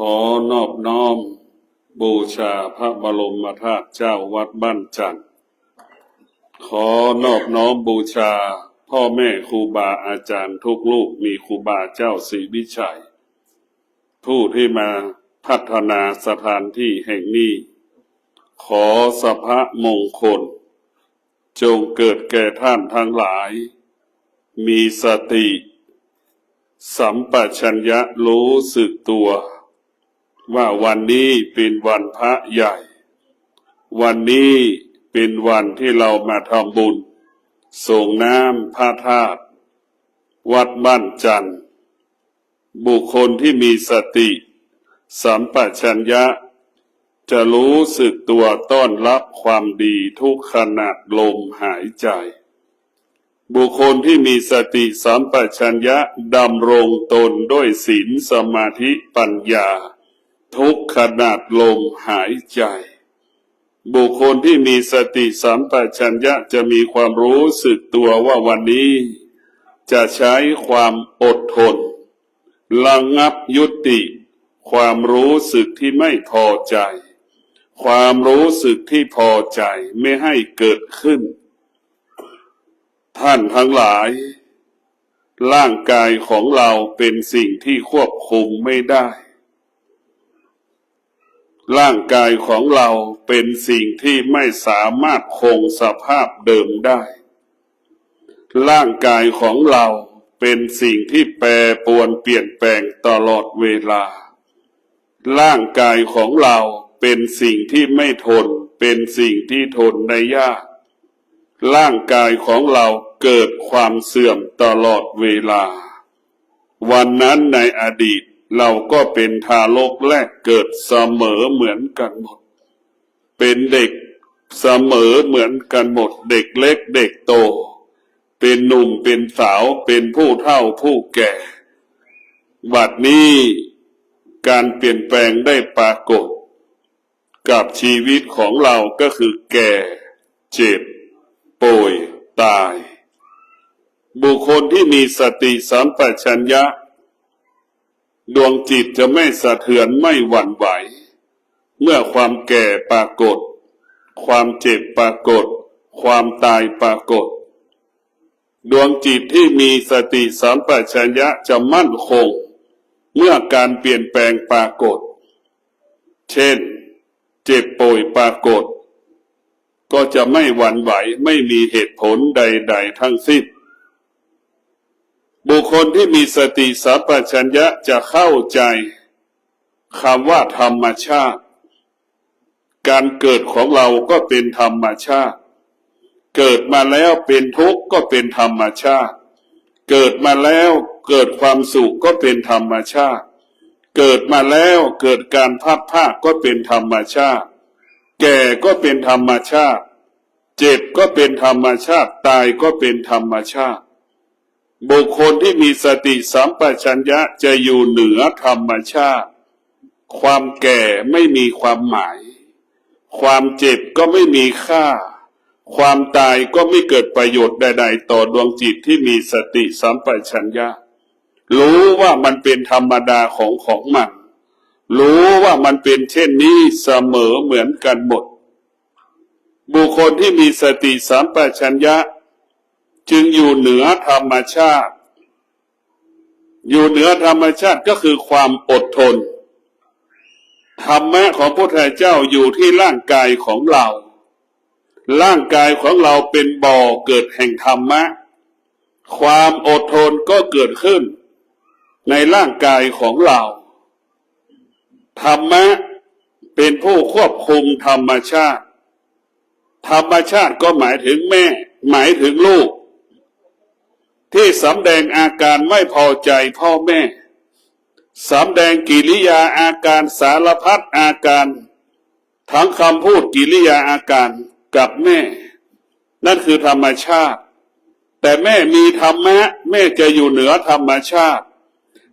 ขอนอบน้อม บูชาพระบรมธาตุเจ้าวัดบ้านจันทร์ขอนอบน้อมบูชา พ่อแม่ครูบาอาจารย์ทุกลูกมีครูบาเจ้าศรีวิชัย ผู้ที่มาพัฒนาสถานที่แห่งนี้ ขอสภะมงคล จงเกิดแก่ท่านทั้งหลาย มีสติ สัมปชัญญะรู้สึกตัว ว่าวันนี้เป็นวันพระใหญ่ วันนี้เป็นวันที่เรามาทำบุญ ส่งน้ำพระธาตุวัดบ้านจันทร์ บุคคลที่มีสติสัมปชัญญะ จะรู้สึกตัวต้อนรับความดีทุกขณะลมหายใจ บุคคลที่มีสติสัมปชัญญะดำรงตนด้วยศีลสมาธิปัญญา ทุกขณะลมหายใจ บุคคลที่มีสติสัมปชัญญะจะมีความรู้สึกตัวว่าวันนี้ จะใช้ความอดทนระงับยุติ ความรู้สึกที่ไม่พอใจ ความรู้สึกที่พอใจไม่ให้เกิดขึ้น ท่านทั้งหลาย ร่างกายของเราเป็นสิ่งที่ควบคุมไม่ได้ ร่างกายของเราเป็นสิ่งที่ไม่สามารถคงสภาพเดิมได้ ร่างกายของเราเป็นสิ่งที่แปรปรวนเปลี่ยนแปลงตลอดเวลา ร่างกายของเราเป็นสิ่งที่ไม่ทน เป็นสิ่งที่ทนได้ยาก ร่างกายของเราเกิดความเสื่อมตลอดเวลา วันนั้นในอดีต เราก็เป็นทารกแรกเกิดเสมอเหมือนกันหมด เป็นเด็กเสมอเหมือนกันหมด เด็กเล็กเด็กโต เป็นหนุ่มเป็นสาวเป็นผู้เฒ่าผู้แก่ บัดนี้การเปลี่ยนแปลงได้ปรากฏ กับชีวิตของเราก็คือแก่ เจ็บ ป่วย ตาย บุคคลที่มีสติสัมปชัญญะ ดวงจิตจะไม่สะเทือนไม่หวั่นไหว เมื่อความแก่ปรากฏ ความเจ็บปรากฏ ความตายปรากฏ ดวงจิตที่มีสติสัมปชัญญะจะมั่นคง เมื่อการเปลี่ยนแปลงปรากฏ เช่น เจ็บป่วยปรากฏ ก็จะไม่หวั่นไหวไม่มีเหตุผลใด ๆ ทั้งสิ้น บุคคลที่มีสติสัมปชัญญะจะเข้าใจคำว่าธรรมชาติ การเกิดของเราก็เป็นธรรมชาติ เกิดมาแล้วเป็นทุกข์ก็เป็นธรรมชาติ เกิดมาแล้วเกิดความสุขก็เป็นธรรมชาติ เกิดมาแล้วเกิดการพัดผ้าก็เป็นธรรมชาติ แก่ก็เป็นธรรมชาติ เจ็บก็เป็นธรรมชาติ ตายก็เป็นธรรมชาติ บุคคลที่มีสติสัมปชัญญะจะอยู่เหนือธรรมชาติ ความแก่ไม่มีความหมาย ความเจ็บก็ไม่มีค่า ความตายก็ไม่เกิดประโยชน์ใด ๆ ต่อดวงจิตที่มีสติสัมปชัญญะ รู้ว่ามันเป็นธรรมดาของของมัน รู้ว่ามันเป็นเช่นนี้เสมอเหมือนกันหมด บุคคลที่มีสติสัมปชัญญะ จึงอยู่เหนือธรรมชาติ อยู่เหนือธรรมชาติก็คือความอดทน ธรรมะของพระพุทธเจ้าอยู่ที่ร่างกายของเรา ร่างกายของเราเป็นบ่อเกิดแห่งธรรมะ ความอดทนก็เกิดขึ้น ในร่างกายของเรา ธรรมะเป็นผู้ควบคุมธรรมชาติ ธรรมชาติก็หมายถึงแม่ หมายถึงลูก ที่สำแดงอาการไม่พอใจพ่อแม่สำแดงกิริยาอาการสารพัดอาการ ทั้งคำพูดกิริยาอาการกับแม่ นั่นคือธรรมชาติ แต่แม่มีธรรมะ แม่จะอยู่เหนือธรรมชาติ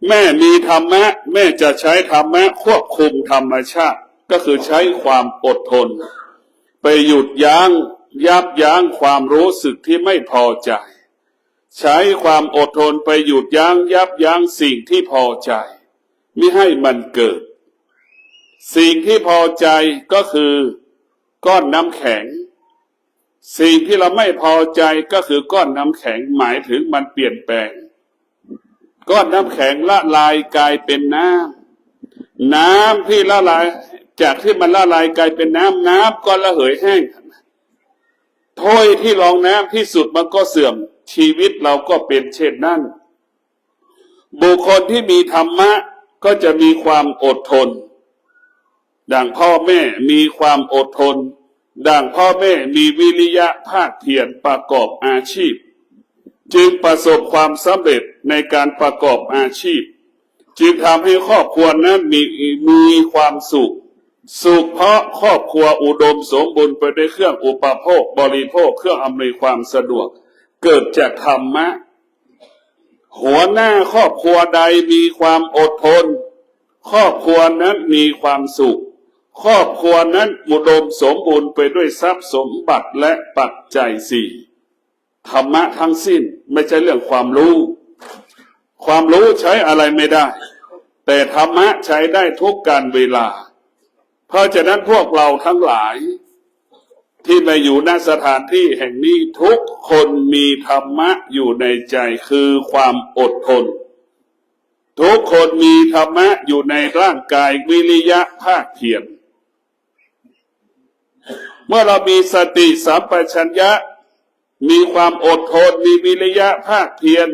แม่มีธรรมะ แม่จะใช้ธรรมะควบคุมธรรมชาติ ก็คือใช้ความอดทน ไปหยุดยัง้งยับยั้งความรู้สึกที่ไม่พอใจ ใช้ความอดทนไปหยุดยั้งยับยั้งสิ่งที่พอใจ ไม่ให้มันเกิด สิ่งที่พอใจก็คือก้อนน้ำแข็ง สิ่งที่เราไม่พอใจก็คือก้อนน้ำแข็งหมายถึงมันเปลี่ยนแปลง ก้อนน้ำแข็งละลายกลายเป็นน้ำน้ำที่ละลายจากที่มันละลายกลายเป็นน้ำน้ำก็ระเหยแห้งถ้วยที่รองน้ำที่สุดมันก็เสื่อม ชีวิตเราก็เป็นเช่นนั้น บุคคลที่มีธรรมะก็จะมีความอดทน ดังพ่อแม่มีความอดทน ดังพ่อแม่มีวิริยะภาคเพียรประกอบอาชีพ จึงประสบความสำเร็จในการประกอบอาชีพ จึงทำให้ครอบครัวนั้นมีมีความสุข สุขเพราะครอบครัวอุดมสมบูรณ์ไปด้วยเครื่องอุปโภคบริโภคเครื่องอำนวยความสะดวก เกิดจากธรรมะ หัวหน้าครอบครัวใดมีความอดทน ครอบครัวนั้นมีความสุข ครอบครัวนั้นอุดมสมบูรณ์ไปด้วยทรัพย์สมบัติและปัจจัยสี่ธรรมะทั้งสิ้นไม่ใช่เรื่องความรู้ ความรู้ใช้อะไรไม่ได้ แต่ธรรมะใช้ได้ทุกการเวลา เพราะฉะนั้นพวกเราทั้งหลาย ที่มาอยู่ณสถานที่แห่งนี้ทุกคนมีธรรมะอยู่ในใจคือความอดทน ทุกคนมีธรรมะอยู่ในร่างกายวิริยะภาคเพียรเมื่อเรามีสติสัมปชัญญะ มีความอดทนมีวิริยะภาคเพียร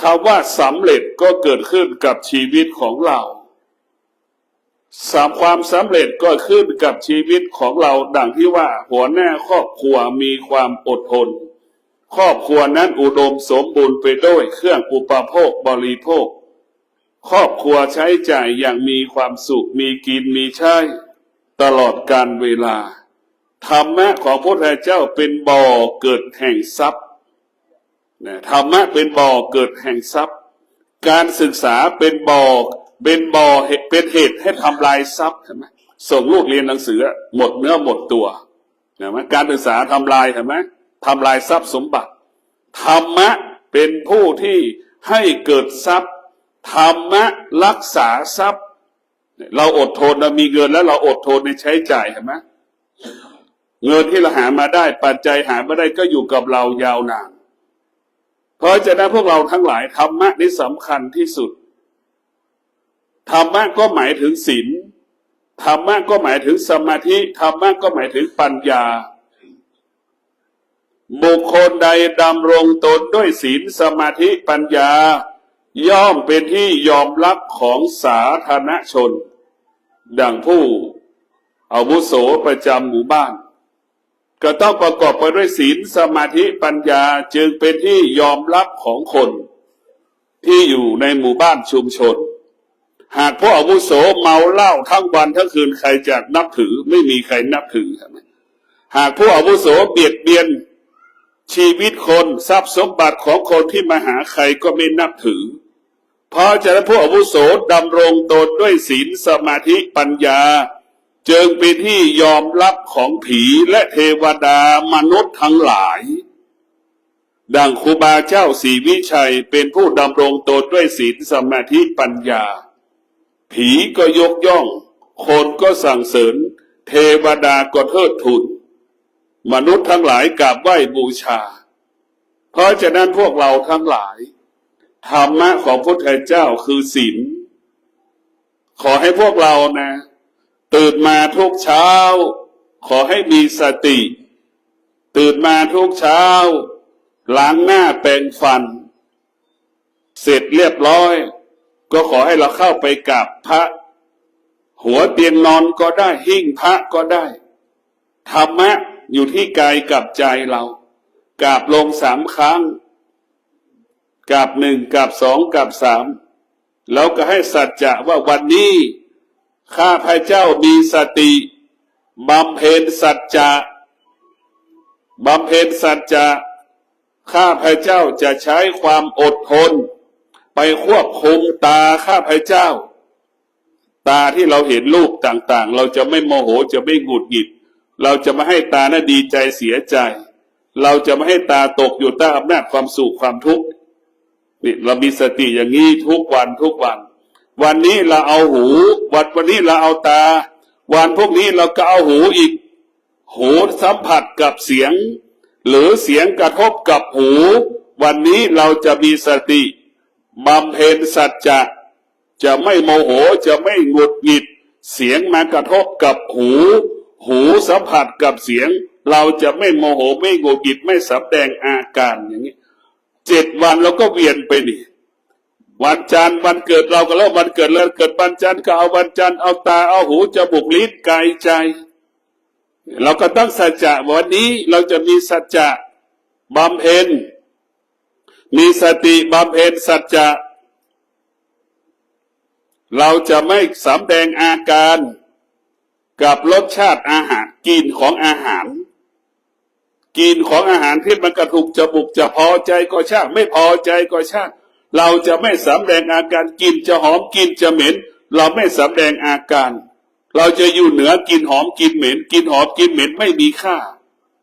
คำว่าสำเร็จก็เกิดขึ้นกับชีวิตของเรา สามความสำเร็จก็ขึ้นกับชีวิตของเราดังที่ว่า หัวหน้าครอบครัวมีความอดทน ครอบครัวนั้นอุดมสมบูรณ์ไปด้วยเครื่องอุปโภคบริโภค ครอบครัวใช้จ่ายอย่างมีความสุขมีกินมีใช้ตลอดการเวลา ธรรมะของพระพุทธเจ้าเป็นบ่อเกิดแห่งทรัพย์ธรรมะเป็นบ่อเกิดแห่งทรัพย์ การศึกษาเป็นบ่อ เป็นบ่อเป็นเหตุให้ทำลายทรัพย์ใช่ไหมส่งลูกเรียนหนังสือหมดเนื้อหมดตัวนะมันการศึกษาทำลายใช่ไหมทำลายทรัพย์สมบัติ ธรรมะเป็นผู้ที่ให้เกิดทรัพย์ ธรรมะรักษาทรัพย์ เราอดทนเรามีเงินแล้วเราอดทนในใช้จ่ายเห็นไหมเงินที่เราหามาได้ปัจจัยหามาได้ก็อยู่กับเรายาวนาน เพราะฉะนั้นพวกเราทั้งหลายธรรมะนี่สำคัญที่สุด ธรรมะก็หมายถึงศีลธรรมะก็หมายถึงสมาธิธรรมะก็หมายถึงปัญญา บุคคลใดดำรงตนด้วยศีลสมาธิปัญญา ย่อมเป็นที่ยอมรับของสาธารณชน ดังผู้อาวุโสประจำหมู่บ้าน ก็ต้องประกอบไปด้วยศีลสมาธิปัญญาจึงเป็นที่ยอมรับของคน ที่อยู่ในหมู่บ้านชุมชน หากผู้อาวุโสเมาเหล้าทั้งวันทั้งคืนใครจะนับถือไม่มีใครนับถือหากผู้อาวุโสเบียดเบียนชีวิตคนทรัพย์สมบัติของคนที่มาหาใครก็ไม่นับถือ เพราะฉะนั้นผู้อาวุโสดำรงตนด้วยศีลสมาธิปัญญา จึงเป็นที่ยอมรับของผีและเทวดามนุษย์ทั้งหลาย ดังครูบาเจ้าศรีวิชัยเป็นผู้ดำรงตนด้วยศีลสมาธิปัญญา ผีก็ยกย่อง คนก็สั่งเสริญ เทวดาก็เทิดทูนมนุษย์ทั้งหลายกราบไหว้บูชา เพราะฉะนั้นพวกเราทั้งหลาย ธรรมะของพุทธเจ้าคือศีลขอให้พวกเรานะ ตื่นมาทุกเช้า ขอให้มีสติ ตื่นมาทุกเช้า ล้างหน้าแปรงฟัน เสร็จเรียบร้อย ก็ขอให้เราเข้าไปกราบพระ หัวเตียงนอนก็ได้หิ้งพระก็ได้ ธรรมะอยู่ที่กายกับใจเรากราบลงสามครั้งกราบหนึ่งกราบสองกราบสามแล้วก็ให้สัจจะว่าวันนี้ ข้าพเจ้ามีสติบำเพ็ญสัจจะบำเพ็ญสัจจะข้าพเจ้าจะใช้ความอดทน ไปควบคุมตาข้าพเจ้า ตาที่เราเห็นรูปต่างๆ เราจะไม่โมโหจะไม่หงุดหงิด เราจะไม่ให้ตาน่ะดีใจเสียใจ เราจะไม่ให้ตาตกอยู่ใต้อำนาจความสุขความทุกข์นี่เรามีสติอย่างนี้ทุกวันทุกวัน วันนี้เราเอาหู วันวันนี้เราเอาตา วันพวกนี้เราก็เอาหูอีก หูสัมผัสกับเสียง หรือเสียงกระทบกับหู วันนี้เราจะมีสติ บำเพ็ญสัจจะจะไม่โมโหจะไม่หงุดหงิด เสียงมากระทบกับหู หูสัมผัสกับเสียง เราจะไม่โมโหไม่หงุดหงิดไม่สำแดงอาการอย่างนี้เจ็ดวันเราก็เวียนไปนี่วันจันทร์วันเกิดเราก็แล้ววันเกิดเลยเกิดวันจันทร์ก็เอาวันจันทร์เอาตาเอาหูจมูกลิ้นกายใจ เราก็ต้องสัจจะวันนี้เราจะมีสัจจะบำเพ็ญ มีสติบำเพ็ญสัจจะ เราจะไม่สำแดงอาการกับรสชาติอาหารกินของอาหาร กินของอาหารที่มันกระทุกจมูกจะพอใจก็ช่างไม่พอใจก็ช่างเราจะไม่สำแดงอาการกินจะหอมกินจะเหม็น เราไม่สำแดงอาการ เราจะอยู่เหนือกินหอมกินเหม็น กินหอมกินเหม็นไม่มีค่า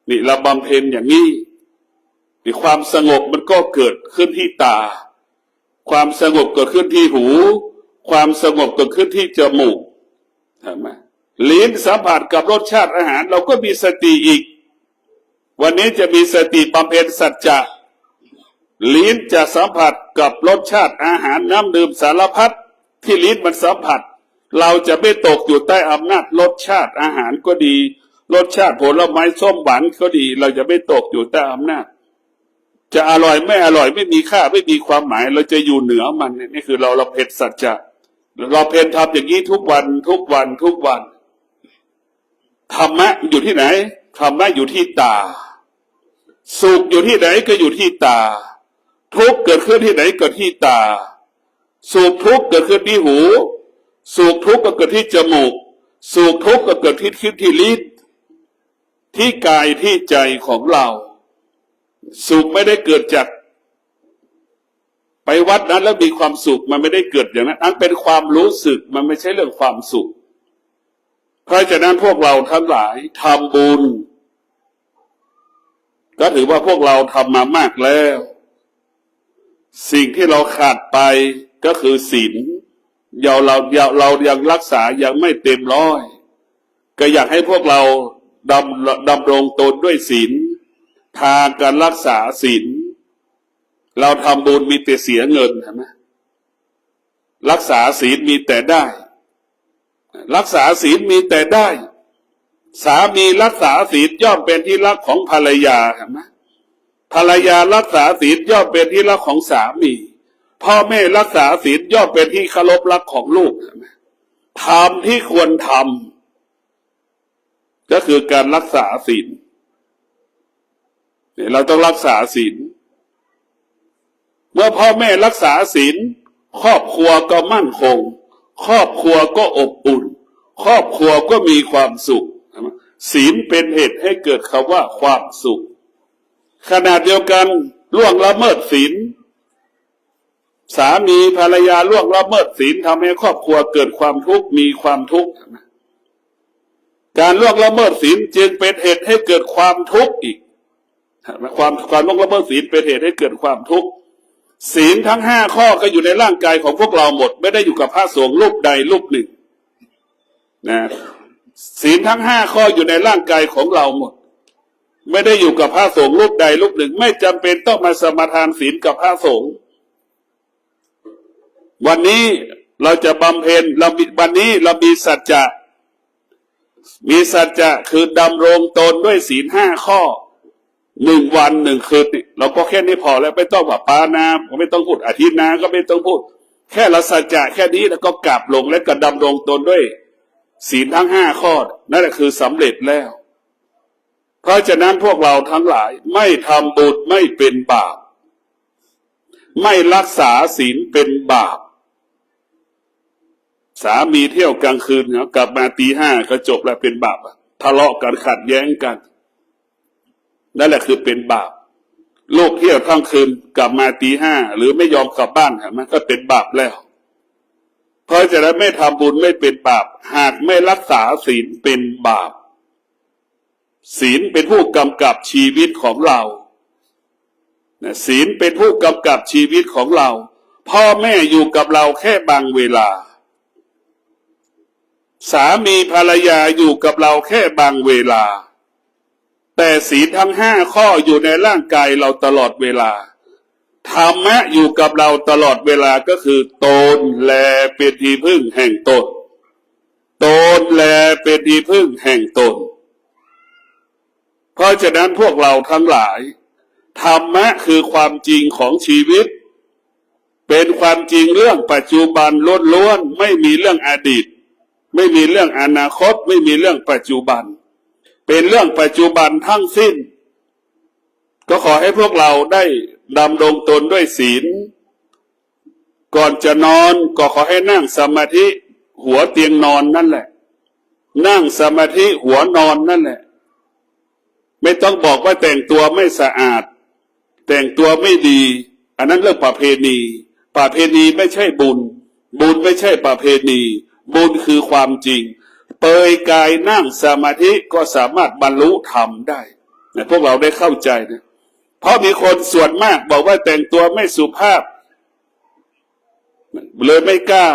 นี่เราบำเพ็ญอย่างนี้ นี่ความสงบมันก็เกิดขึ้นที่ตา ความสงบเกิดขึ้นที่หู ความสงบเกิดขึ้นที่จมูกใช่ไหมลิ้นสัมผัสกับรสชาติอาหาร เราก็มีสติอีก วันนี้จะมีสติบำเพ็ญสัจจะลิ้นจะสัมผัสกับรสชาติอาหารน้ำดื่มสารพัดที่ลิ้นมันสัมผัส เราจะไม่ตกอยู่ใต้อำนาจรสชาติอาหารก็ดี รสชาติผลไม้ส้มหวานก็ดี เราจะไม่ตกอยู่ใต้อำนาจ จะอร่อยไม่อร่อยไม่มีค่าไม่มีความหมาย เราจะอยู่เหนือมันนี่คือเราเราเพ็ญสัจจะเราเพ็ญทำอย่างนี้ทุกวันทุกวันทุกวันธรรมะอยู่ที่ไหนธรรมะอยู่ที่ตา สุขอยู่ที่ไหนก็อยู่ที่ตา ทุกเกิดขึ้นที่ไหนเกิดที่ตา สุขทุกเกิดขึ้นที่หู สุขทุกก็เกิดที่จมูก สุขทุกก็เกิดที่ที่ที่ลิ้นที่กายที่ใจของเรา สุขไม่ได้เกิดจากไปวัดนั้นแล้วมีความสุขมันไม่ได้เกิดอย่างนั้นอันเป็นความรู้สึกมันไม่ใช่เรื่องความสุข เพราะฉะนั้นพวกเราทั้งหลายทำบุญ ก็ถือว่าพวกเราทำมามากแล้ว สิ่งที่เราขาดไปก็คือศีลเราเราเราเรายังรักษายังไม่เต็มร้อย ก็อยากให้พวกเราดำดำรงตนด้วยศีล ทางการรักษาศีลเราทำบุญมีแต่เสียเงินใช่ไหมรักษาศีลมีแต่ได้ รักษาศีลมีแต่ได้ สามีรักษาศีลย่อมเป็นที่รักของภรรยาเห็นไหมภรรยารักษาศีลย่อมเป็นที่รักของสามี พ่อแม่รักษาศีลย่อมเป็นที่เคารพรักของลูกเห็นไหมทำที่ควรทำก็คือการรักษาศีล เนี่ยเราต้องรักษาศีลเมื่อพ่อแม่รักษาศีลครอบครัวก็มั่นคง ครอบครัวก็อบอุ่น ครอบครัวก็มีความสุขศีลเป็นเหตุให้เกิดคำว่าความสุข ขนาดเดียวกันล่วงละเมิดศีลสามีภรรยาล่วงละเมิดศีลทำให้ครอบครัวเกิดความทุกข์มีความทุกข์การล่วงละเมิดศีลจึงเป็นเหตุให้เกิดความทุกข์อีก ความความล่วงละเมิดศีลเป็นเหตุให้เกิดความทุกข์ศีลทั้งห้าข้อก็อยู่ในร่างกายของพวกเราหมด ไม่ได้อยู่กับพระสงฆ์รูปใดรูปหนึ่งนะศีลทั้งห้าข้ออยู่ในร่างกายของเราหมด ไม่ได้อยู่กับพระสงฆ์รูปใดรูปหนึ่ง ไม่จำเป็นต้องมาสมาทานศีลกับพระสงฆ์วันนี้เราจะบำเพ็ญเราวันนี้เรามีสัจจะ มีสัจจะคือดำรงตนด้วยศีลห้าข้อ หนึ่งวันหนึ่งคืนนี่เราก็แค่นี้พอแล้วไม่ต้องแบบปานาไม่ต้องพูดอาทิตย์นาก็ไม่ต้องพูด แค่เราสัจจะแค่นี้แล้วก็กลับลงและก็ดำรงตนด้วยศีลทั้งห้าข้อนั่นแหละคือสำเร็จแล้ว เพราะฉะนั้นพวกเราทั้งหลายไม่ทำบุญไม่เป็นบาป ไม่รักษาศีลเป็นบาป สามีเที่ยวกลางคืนเนาะกลับมาตีห้าก็จบแล้วเป็นบาปทะเลาะกันขัดแย้งกัน นั่นแหละคือเป็นบาปโลกเที่ยวทั้งคืนกลับมาตีห้าหรือไม่ยอมกลับบ้านเห็นไหมก็เป็นบาปแล้ว เพราะฉะนั้นไม่ทำบุญไม่เป็นบาป หากไม่รักษาศีลเป็นบาป ศีลเป็นผู้กำกับชีวิตของเราศีลเป็นผู้กำกับชีวิตของเรา พ่อแม่อยู่กับเราแค่บางเวลา สามีภรรยาอยู่กับเราแค่บางเวลา แต่ศีลทั้งห้าข้ออยู่ในร่างกายเราตลอดเวลา ธรรมะอยู่กับเราตลอดเวลาก็คือตนแลเป็นที่พึ่งแห่งตน ตนแลเป็นที่พึ่งแห่งตน เพราะฉะนั้นพวกเราทั้งหลาย ธรรมะคือความจริงของชีวิต เป็นความจริงเรื่องปัจจุบันล้วนๆไม่มีเรื่องอดีต ไม่มีเรื่องอนาคต ไม่มีเรื่องปัจจุบัน เป็นเรื่องปัจจุบันทั้งสิ้น ก็ขอให้พวกเราได้ดำรงตนด้วยศีล ก่อนจะนอนก็ขอให้นั่งสมาธิหัวเตียงนอนนั่นแหละ นั่งสมาธิหัวนอนนั่นแหละ ไม่ต้องบอกว่าแต่งตัวไม่สะอาด แต่งตัวไม่ดี อันนั้นเรื่องประเพณีประเพณีไม่ใช่บุญ บุญไม่ใช่ประเพณี บุญคือความจริง เปยกายนั่งสมาธิก็สามารถบรรลุธรรมได้นะพวกเราได้เข้าใจนะเพราะมีคนส่วนมากบอกว่าแต่งตัวไม่สุภาพ เลยไม่กล้า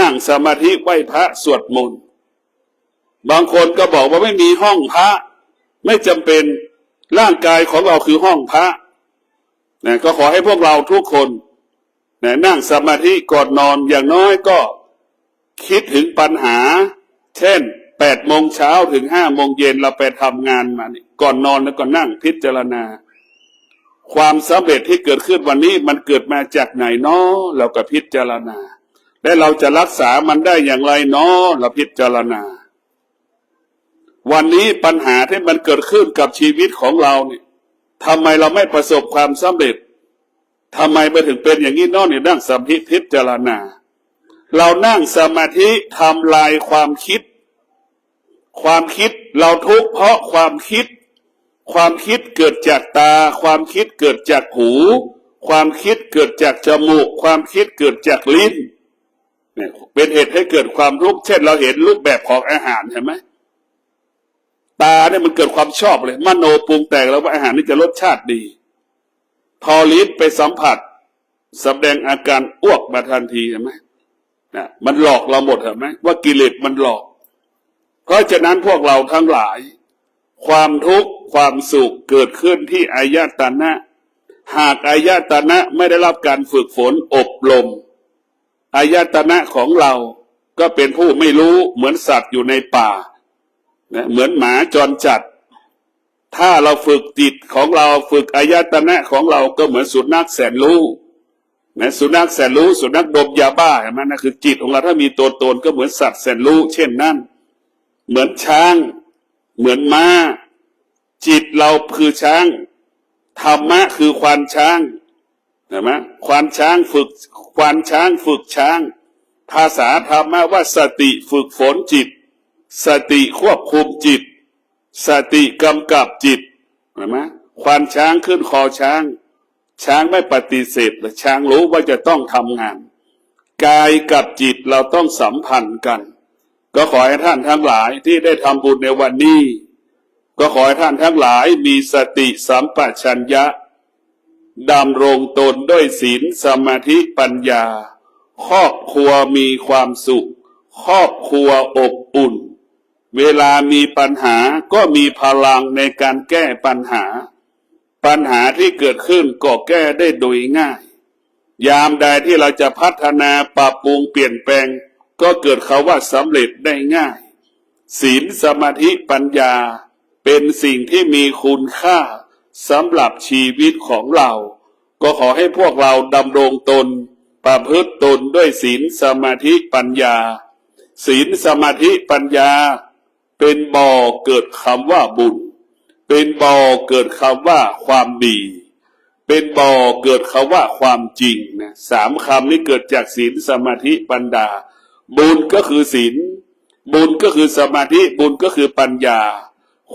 นั่งสมาธิไหว้พระสวดมนต์บางคนก็บอกว่าไม่มีห้องพระ ไม่จำเป็นร่างกายของเราคือห้องพระนะก็ขอให้พวกเราทุกคนนะนั่งสมาธิก่อนนอนอย่างน้อยก็ คิดถึงปัญหา เช่นแปดโมงเช้าถึงห้าโมงเย็นเราไปทำงานมานี่ก่อนนอนแล้วก็นั่งพิจารณา ความสำเร็จที่เกิดขึ้นวันนี้มันเกิดมาจากไหนเนาะเราก็พิจารณา และเราจะรักษามันได้อย่างไรเนาะเราพิจารณา วันนี้ปัญหาที่มันเกิดขึ้นกับชีวิตของเราเนี่ยทำไมเราไม่ประสบความสำเร็จทำไมไปถึงเป็นอย่างนี้เนอกเนี่ยนั่งสมาธิพิจารณา เรานั่งสมาธิทำลายความคิด ความคิดเราทุกข์เพราะความคิด ความคิดเกิดจากตา ความคิดเกิดจากหู ความคิดเกิดจากจมูก ความคิดเกิดจากลิ้นเนี่ยเป็นเหตุให้เกิดความทุกข์เช่นเราเห็นรูปแบบของอาหารเห็นไหมตาเนี่ยมันเกิดความชอบเลยมโนปรุงแต่งแล้วว่าอาหารนี่จะรสชาติดี พอลิ้นไปสัมผัสแสดงอาการอ้วกมาทันทีเห็นไหม นะมันหลอกเราหมดเห็นไหมว่ากิเลสมันหลอก เพราะฉะนั้นพวกเราทั้งหลาย ความทุกข์ความสุขเกิดขึ้นที่อายตนะ หากอายตนะไม่ได้รับการฝึกฝนอบรมอายตนะของเราก็เป็นผู้ไม่รู้เหมือนสัตว์อยู่ในป่านะเหมือนหมาจรจัด ถ้าเราฝึกจิตของเราฝึกอายตนะของเราก็เหมือนสุนัขแสนรู้ นะสุนัขแสนรู้สุนัขดมยาบ้าเห็นไหมนั่นคือจิตของเราถ้ามีตัวตนก็เหมือนสัตว์แสนรู้เช่นนั้น เหมือนช้าง เหมือนม้า จิตเราคือช้างธรรมะคือควานช้างเห็นไหมควานช้างฝึกควานช้างฝึกช้าง ภาษาธรรมะว่าสติฝึกฝนจิต สติควบคุมจิต สติกำกับจิตเห็นไหมควานช้างขึ้นคอช้าง ช้างไม่ปฏิเสธเลยช้างรู้ว่าจะต้องทำงาน กายกับจิตเราต้องสัมพันธ์กัน ก็ขอให้ท่านทั้งหลายที่ได้ทำบุญในวันนี้ ก็ขอให้ท่านทั้งหลายมีสติสัมปชัญญะดำรงตนด้วยศีลสมาธิปัญญา ครอบครัวมีความสุข ครอบครัวอบอุ่น เวลามีปัญหาก็มีพลังในการแก้ปัญหา ปัญหาที่เกิดขึ้นก็แก้ได้โดยง่าย ยามใดที่เราจะพัฒนาปรับปรุงเปลี่ยนแปลง ก็เกิดเขาว่าสำเร็จได้ง่าย ศีลสมาธิปัญญา เป็นสิ่งที่มีคุณค่าสำหรับชีวิตของเรา ก็ขอให้พวกเราดำรงตน ประพฤติตนด้วยศีลสมาธิปัญญา ศีลสมาธิปัญญา เป็นบ่อเกิดคำว่าบุญ เป็นบ่อเกิดคำว่าความดี เป็นบ่อเกิดคำว่าความจริงนะสามคำนี้เกิดจากศีลสมาธิปัญญาบุญก็คือศีลบุญก็คือสมาธิบุญก็คือปัญญา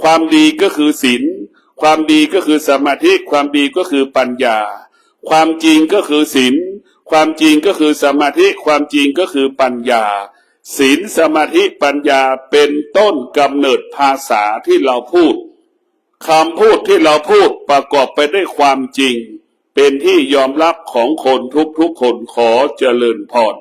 ความดีก็คือศีลความดีก็คือสมาธิความดีก็คือปัญญา ความจริงก็คือศีลความจริงก็คือสมาธิความจริงก็คือปัญญาศีลสมาธิปัญญาเป็นต้นกำเนิดภาษาที่เราพูด คำพูดที่เราพูดประกอบไปด้วยความจริง เป็นที่ยอมรับของคนทุกๆคนขอเจริญพร